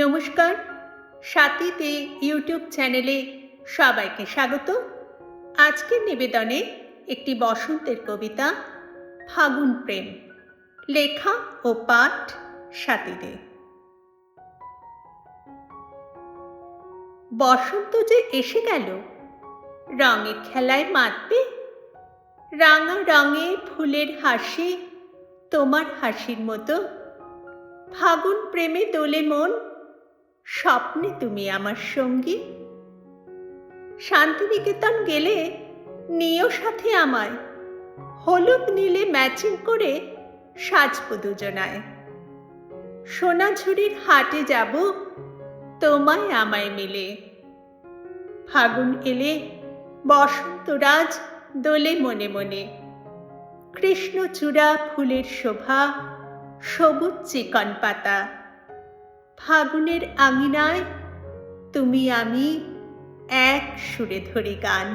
নমস্কার, সাথীতে ইউটিউব চ্যানেলে সবাইকে স্বাগত। আজকের নিবেদনে একটি বসন্তের কবিতা, ফাগুন প্রেম, লেখা ও পাঠ সাথীদে বসন্ত যে এসে গেল রঙের খেলায় মাতবে রাঙা রঙে ফুলের হাসি, তোমার হাসির মতো। ফাগুন প্রেমে দোলে মন স্বপ্নে তুমি আমার সঙ্গী। শান্তিনিকেতন গেলে নিও সাথে আমায়। হলুদ নীলে ম্যাচিং করে সাজবো দুজনায়। সোনাঝুরির হাটে যাব তোমায় আমায় মিলে। ফাগুন এলে বসন্তরাজ দোলে মনে মনে। কৃষ্ণচূড়া ফুলের শোভা, সবুজ চিকন পাতা। ফাগুনের আঙিনায় তুমি আমি এক সুরে ধরে গান।